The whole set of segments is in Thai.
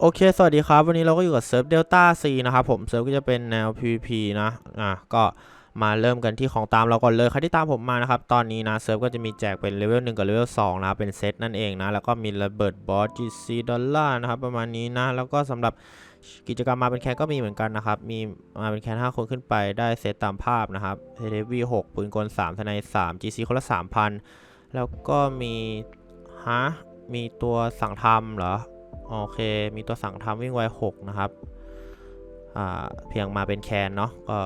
โอเค สวัสดีครับ วันนี้เราก็อยู่กับเซิร์ฟเดลต้าซีนะครับผม เซิร์ฟก็จะเป็นแนว PVP นะ อะ ก็มาเริ่มกันที่ของตามเราก่อนเลย ใครที่ตามผมมานะครับ ตอนนี้นะเซิร์ฟก็จะมีแจกเป็นเลเวล1กับเลเวล2นะ เป็นเซตนั่นเองนะ แล้วก็มีระเบิดบอส GC ดอลลาร์นะครับ ประมาณนี้นะ แล้วก็สำหรับกิจกรรมมาเป็นแคนก็มีเหมือนกันนะครับ มีมาเป็นแคน5คนขึ้นไปได้เซตตามภาพนะครับเทวี6ปืนกล3ทนาย3 GC คนละ3,000แล้วก็มีฮะมีตัวสั่งทำเหรอ โอเค มีตัวสั่งทำวิ่งไว6นะครับอ่าเพียงมาเป็นแคนเนาะ ก็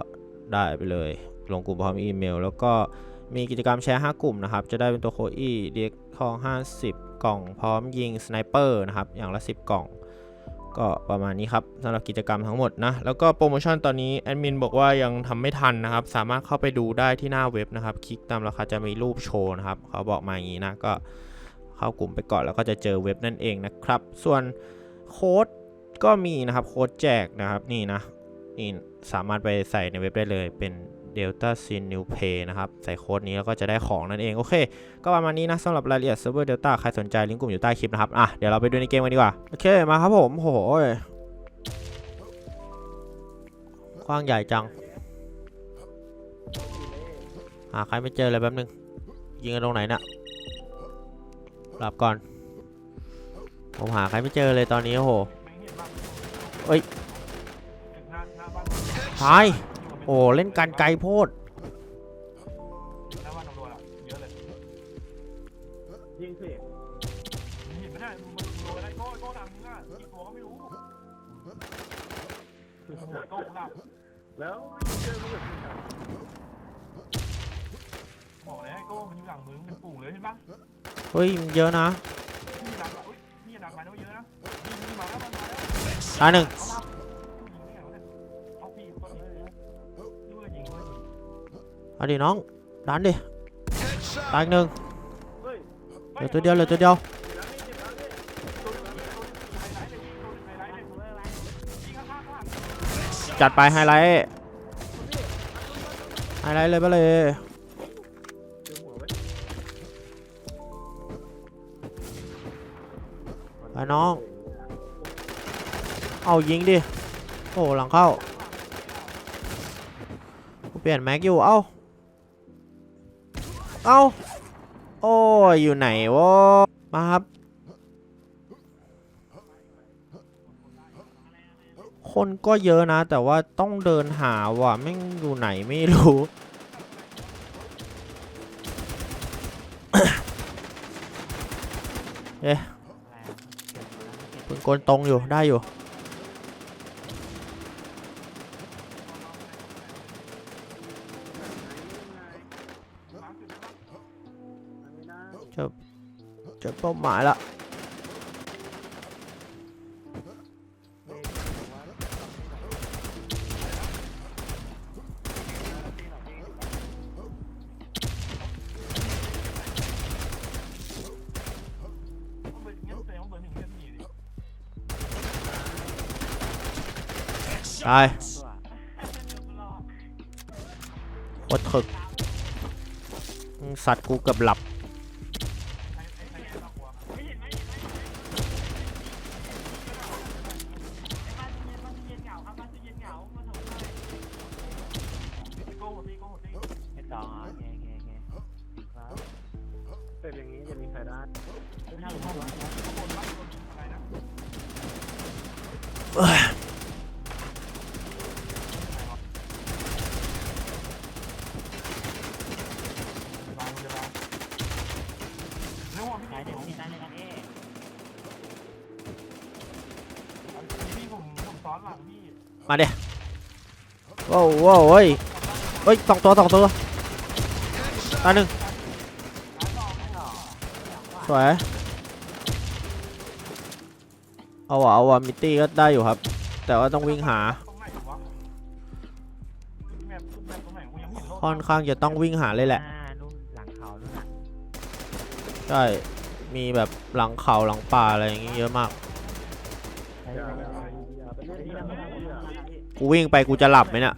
ได้ไปเลย ลงกลุ่มพร้อมอีเมล แล้วก็มีกิจกรรมแชร์ 5 กลุ่มนะครับ จะได้เป็นตัวโคอี้เด็กทอง 50 กล่องพร้อมยิงสไนเปอร์นะครับ อย่างละ 10 กล่อง ก็ประมาณนี้ครับสำหรับกิจกรรมทั้งหมดนะ แล้วก็โปรโมชั่นตอนนี้แอดมินบอกว่ายังทำไม่ทันนะครับ สามารถเข้าไปดูได้ที่หน้าเว็บนะครับ คลิกตามราคาจะมีรูปโชว์นะครับ เขาบอกมาอย่างนี้นะ ก็ เข้ากลุ่มไปก่อนแล้วก็จะเจอเว็บนั่นเองนะครับ ส่วนโค้ดก็มีนะครับโค้ดแจกนะครับนี่นะนี่สามารถไปใส่ในเว็บได้เลยเป็น Delta Sin New Pay นะครับ ใส่โค้ดนี้แล้วก็จะได้ของนั่นเอง โอเค ก็ประมาณนี้นะสำหรับรายละเอียดเซิร์ฟเวอร์ Delta ใครสนใจลิงก์กลุ่มอยู่ใต้คลิปนะครับ อะ เดี๋ยวเราไปดูในเกมกันดีกว่า โอเค มาครับผมโหยกว้างใหญ่จัง หาใครไม่เจอเลยแป๊บนึง ยิงกันตรงไหนน่ะ หลับก่อน ผมหาใครไม่เจอเลยตอนนี้โอ้โหเอ้ยตาย โอ้เล่นกันไกลโพดหเยอะเลยยิงสิเห็นไหมเนี่ยมึงโดนอะไรโก้โก้ดังมึงอะกี่ตัวก็ไม่รู้โก้กูดับแล้วเจอมึงแบบ บบอกเลยให้โก้มันอยู่หลังมึงเป็นปู่เลยเห็นปะเฮ้ยมันเยอะนะนี่ดังอุ้ยนี่ดังมาแล้วเยอะนะนี่นี่มาแล้วมันมาแล้วตายหนึ่งเอามายิงได้ไงวะเนี่ยเอาพี่ก็ยิงเลยนะนี่ว่ายิงว่ายิงเอาดิน้องดันดิตายอีกหนึ่งเฮ้ยเหลือตัวเดียวเหลือตัวเดียวเจ็บแล้วนี่เจ็บแล้วนี่ไฮไลท์เลยไฮไลท์เลยยิงข้างๆข้างหลังจัดไปไฮไลท์ไฮไลท์เลยไปเลย น้อง เอายิงดิ โอ้หลังเข้า กูเปลี่ยนแม็กอยู่ เอ้าเอ้าโอ้ยอยู่ไหนวะ มาครับ คนก็เยอะนะ แต่ว่าต้องเดินหาว่ะแม่งอยู่ไหนไม่รู้เอ๊ะ ปืนกลตรงอยู่ได้อยู่ไม่ได้เจอเป้าหมายละ ตายโคตรถึกอืมสัตว์กูเกือบหลับโก้หมดที่โก้หมดที่เฮ็ดดองอ๋อโอเคโอเคโอเคครับ เป็นอย่างนี้จะมีใครได้ถ้าหลวงพ่อ ข้างบนบ้านคนอะไรนะบางจะบางเรื่องว่าพี่ ตายเด็กนี่ตายเลยนะเอ๊ะ พี่ผมผมซ้อนหลังพี่ มาเดี๋ยว้าวว้าวเฮ้ยเฮ้ยสองตัวสองตัวตาหนึ่งสวยเอาว่ะเอาว่ะมิตตี้ก็ได้อยู่ครับ แต่ว่าต้องวิ่งหา ค่อนข้างจะต้องวิ่งหาเลยแหละใช่มีแบบหลังเขาหลังป่าอะไรอย่างงี้เยอะมาก กูวิ่งไปกูจะหลับไหมเนี่ย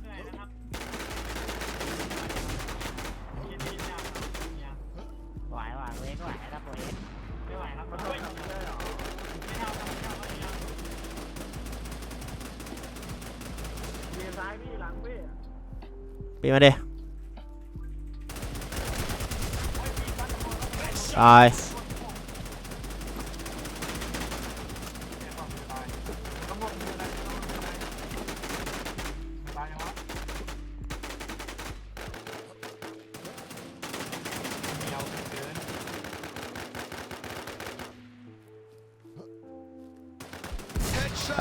ไปีมาเด้ตาย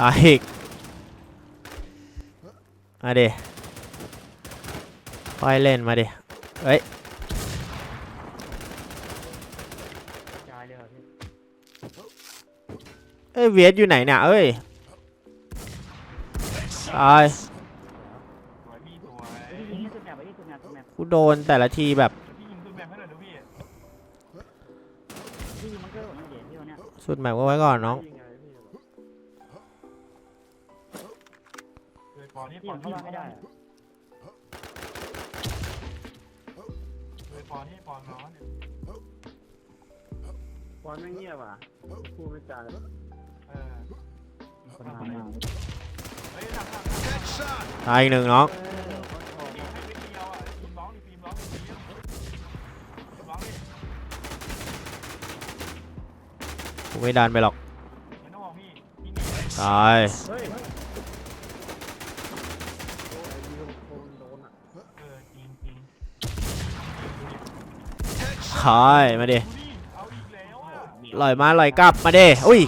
ตายอีกมาดิค่อยเล่นมาดิเฮ้ยจอยเลยเหรอพี่เอ้ยเวสอยู่ไหนเนี่ยเอ้ยตายสวยพี่สวยยิงให้สุดแมปไปที่สุดแมปสุดแมปกูโดนแต่ละทีแบบพี่ยิงตัวแบบให้หน่อยดูพี่พี่ยิงมันเกอร์ผมไม่เดี๋ยวพี่วันเนี้ยสุดแมปก็ไว้ก่อนน้อง พี่เลยปอนี่พี่ปอยิงเข้านี่บ้านไม่ได้อะเลยปอนี่ปอนน้องเนี่ยบอลไม่เงียบอะพูดไม่จาเออคนมาไม่เอาเฮ้ยหลังหลังตายอีกหนึ่งน้องเออเขาชอบยิงให้ไปเดียวอะฟิล์มร้องดิฟิล์มร้องดิฟิล์มร้องดิกูไม่ดันไปหรอกไม่ต้องมองพี่พี่หนีตายเฮ้ยโอ้ยยิงโดนโดนอะ เออจริงจริง คอยมาดิลอยมาลอยกลับมาดิอุ้ย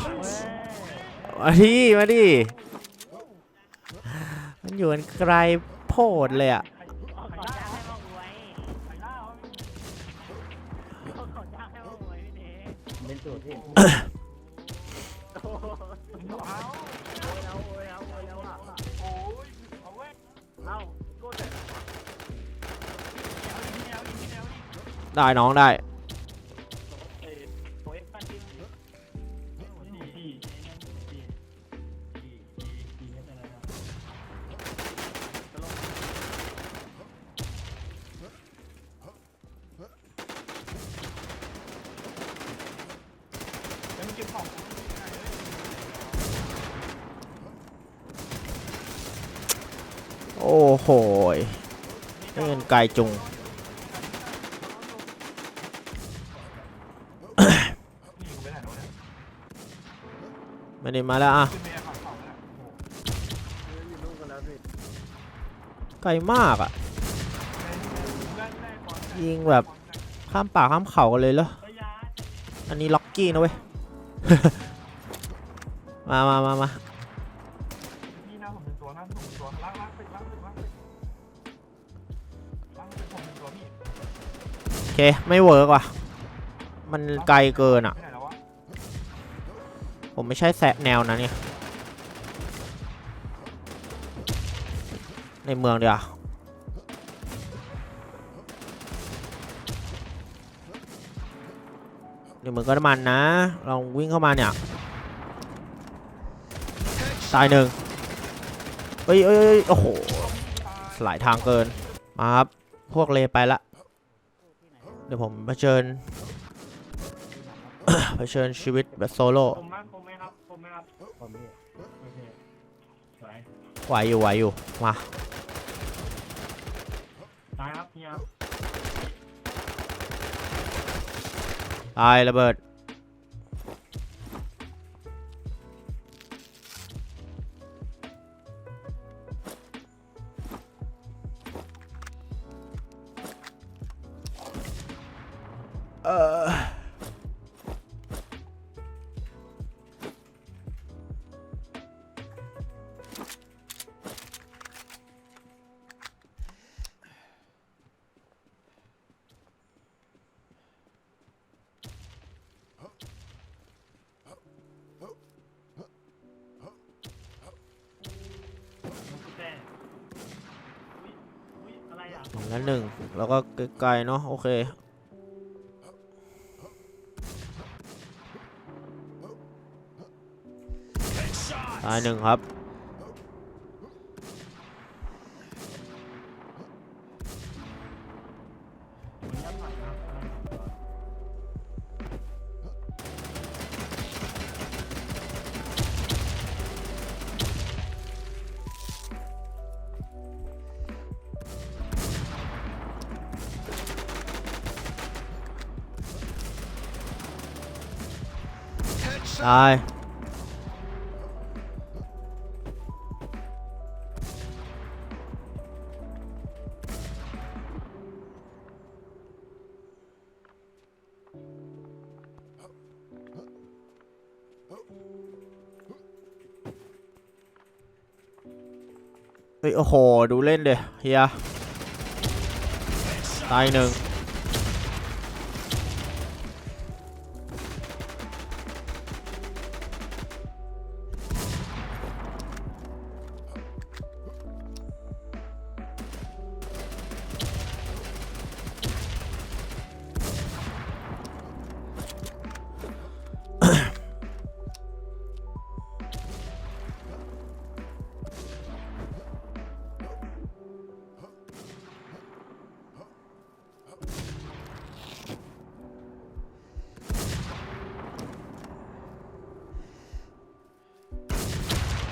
มาดิมาดิมันอยู่กันไกลโพดเลยอะเป็นสูตรที่ งกูยังไงเอ้โอ้โหยนี่เงินไกลจุง นี่กูไปไหนแล้วเนี่ย ไม่ได้มาแล้วอะ ขึ้นเมียขับเขาแล้วโอ้โห เฮ้ยอ ยู่นู่นกันแล้วพี่ไกลมากอะได้ได้ก่อนได้ยิงแบบข้ามป่าข้ามเขากันเลยเหรอระยะอันนี้ล็อกกี้นะเว้ย มามามามาพี่หน้าผมเป็นตัวหน้าผมเป็นตัวล้างล้างตึกล้างตึกล้างตึกล้างตึกผมเป็นตัวพี่โอเค ไม่เวิร์กว่ะ มันไกลเกินอะ ผมไม่ใช่แซะแนวนั้นเนี่ย ในเมืองเดียวาในเมืองก็น้มันนะ ลองวิ่งเข้ามาเนี่ย ตายหนึ่งเอ้ยเอ้ยเอ้ยโอ้โหสลายทางเกิน มาครับ พวกเลไปละ เดี๋ยวผมเผชิญ เผชิญชีวิตแบบโซโล่คมมากคมไหมครับคมไหมครับผมพี่โอเคสวยไหวอยู่ไหวอยู่ มา ตายครับเฮียตายระเบิด เออ งั้นหนึ่งแล้วก็ไกลๆเนาะโอเคตายหนึ่งครับ ตาย เฮ้ย โอ้โห ดูเล่นเดเฮียตายหนึ่ง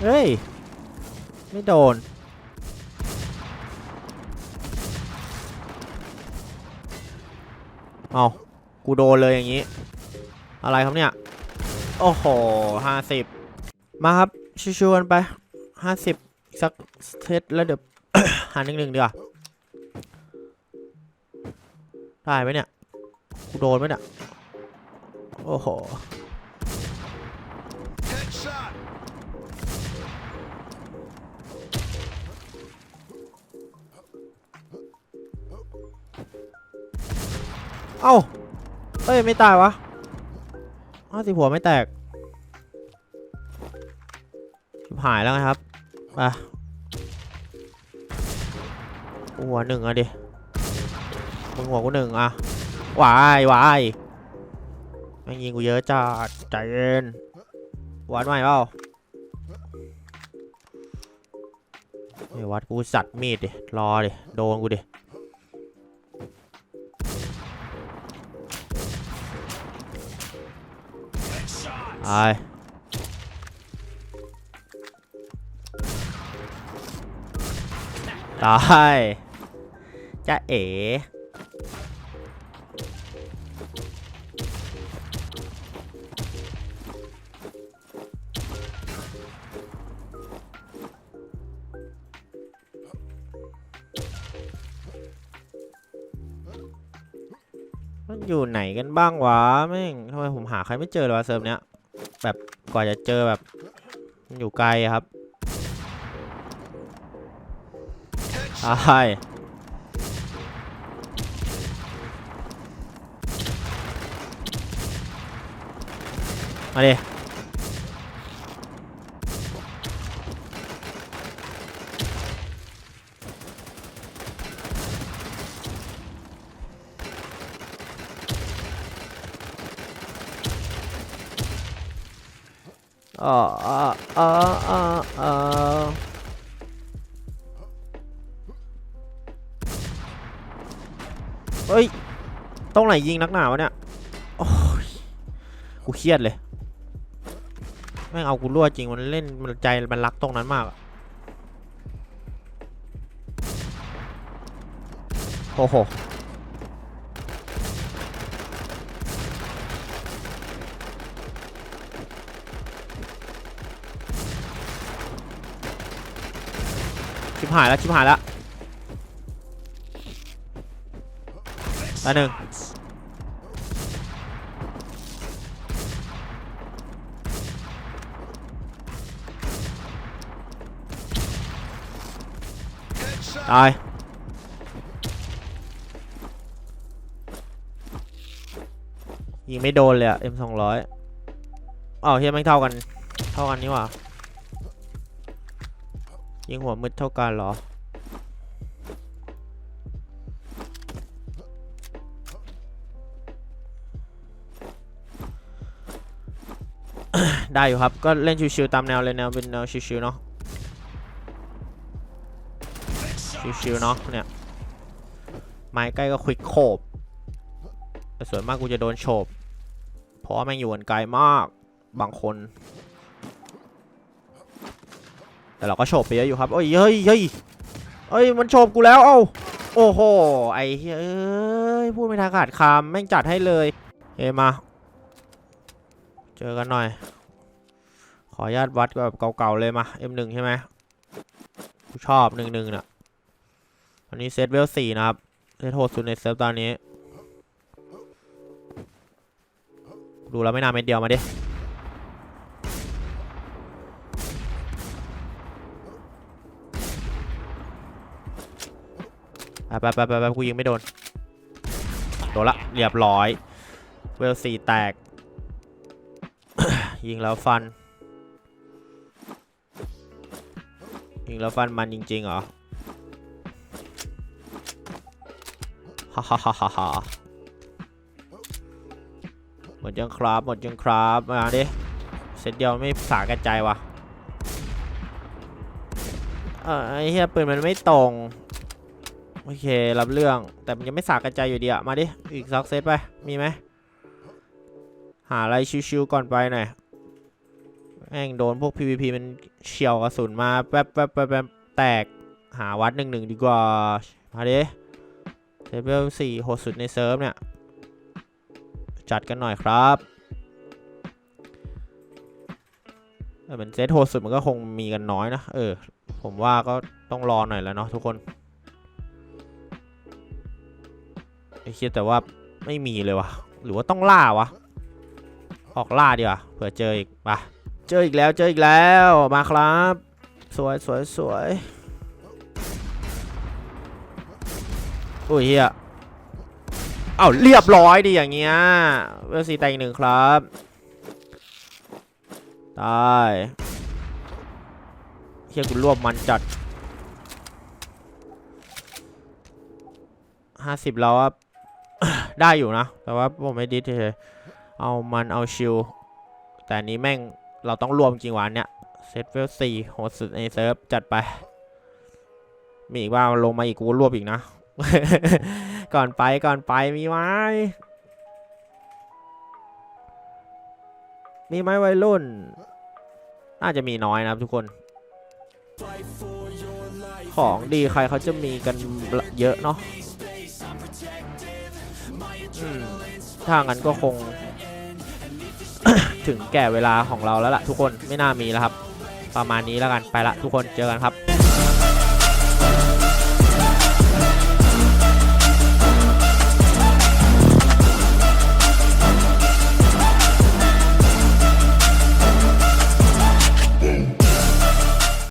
เฮ้ย ไม่โดน เอากูโดนเลยอย่างนี้ อะไรครับเนี่ย โอ้โหห้าสิบมาครับ ชิวๆกันไปห้าสิบสักเซตแล้วเดี๋ยว หาหนึ่งหนึ่งดีกว่าได้ไหมเนี่ย กูโดนไหมเนี่ย โอ้โห เอ้าเอ้ย ไม่ตายวะห้าสิบหัวไม่แตกชิบหายแล้วไงครับไปหัวหนึ่งอะดิมึงหัวกูหนึ่งอะวายวายแม่งยิงกูเยอะจัดใจเย็นวัดใหม่เปล่าเฮ้วัดกูสัตว์มีดดิรอดิโดนกูดิ ตายตายจะเอ๋มันอยู่ไหนกันบ้างวะแม่งทำไมผมหาใครไม่เจอเลยวะเซิร์ฟเนี้ย แบบกว่าจะเจอแบบอยู่ไกลครับใช่มาดิ อ๋ออ๋ออ๋ออ๋ออ๋อเฮ้ยตรงไหนยิงนักหนาวะเนี่ย โอ้ย กูเครียดเลย แม่งเอากูรั่วจริง มันเล่น มันใจ มันรักตรงนั้นมากอะโอ้โห หายแล้วชิบหายแล้วตาหนึ่งตายยิงไม่โดนเลยอะ M สองร้อยอ้าวเฮียแม่เท่ากัน เท่ากันนี่หว่า ยิงหัวมืดเท่ากันเหรอ ได้อยู่ครับ ก็เล่นชิวๆตามแนวเลยแนวเป็นแนวชิวๆเนาะ ชิวๆเนาะเนี่ย ไม้ใกล้ก็ควิกโคบแต่ส่วนมากกูจะโดนโฉบเพราะว่าแม่งอยู่กันไกลมากบางคน แต่เราก็โฉบไปเยอะอยู่ครับเอ้ยเฮ้ยเฮ้ยเอ้ยมันโฉบกูแล้วเอ้าโอ้โหไอ้เฮ้ยพูดไม่ทันขาดคำแม่งจัดให้เลยเฮ้มา เจอกันหน่อย ขออนุญาตวัดแบบเก่าๆเลยมา M1 ใช่ไหมกูชอบหนึ่งหนึ่งน่ะอันนี้เซตเวลสี่นะครับเซตโหดสุดในเซิร์ฟตอนนี้ ดูแล้วไม่น่าเม็ดเดียวมาดิ ไปไปไปไปกูยิงไม่โดน โดนละ เรียบร้อย เวลสี่แตก ยิงแล้วฟัน ยิงแล้วฟันมันจริงๆเหรอ ฮ่าฮ่าฮ่าฮ่าหมดยังครับ หมดยังครับ มาดิเซตเดียวไม่สาก่ใจายวะเออไอ้เหี้ยปืนมันไม่ตรง โอเค รับเรื่องแต่มันยังไม่สากระจายอยู่ดีอะมาดิ อีกสักเซตไป มีไหม หาอะไรชิวๆก่อนไปหน่อยแม่งโดนพวก PVP มันเฉียวกระสุนมาแป๊บแป๊บแป๊บแป๊บแตกหาวัดหนึ่งหนึ่งดีกว่า มาดิเลเวลสี่โหดสุดในเซิร์ฟเนี่ย จัดกันหน่อยครับแต่เป็นเซตโหดสุดมันก็คงมีกันน้อยนะ เออ ผมว่าก็ต้องรอหน่อยแล้วเนาะทุกคน ไอ้คิดแต่ว่าไม่มีเลยวะหรือว่าต้องล่าวะ ออกล่าดีกว่าเผื่อเจออีกไปเจออีกแล้วเจออีกแล้วมาครับ สวยสวยสวยอุ้ยเฮียเอ้าเรียบร้อยดีอย่างเงี้ยเวลซีแตงหนึ่งครับตายเฮียกูรวบมันจัดห้าสิบแล้วอะ ได้อยู่นะ แต่ว่าผมไม่ดิสเฉยเอามันเอาชิลแต่นี้แม่งเราต้องรวมจริงวันเนี้ยเซตเวลสี่โหดสุดในเซิร์ฟจัดไป มีอีกว่าลงมาอีกกูรวบอีกนะ ก่อนไปก่อนไปมีไหมมีไหมวัยรุ่น น่าจะมีน้อยนะครับทุกคน ของดีใครเขาจะมีกันเยอะเนาะ ถ้างั้นก็คง ถึงแก่เวลาของเราแล้วล่ะทุกคนไม่น่ามีแล้วครับ ประมาณนี้แล้วกันไปละทุกคนเจอกันครับ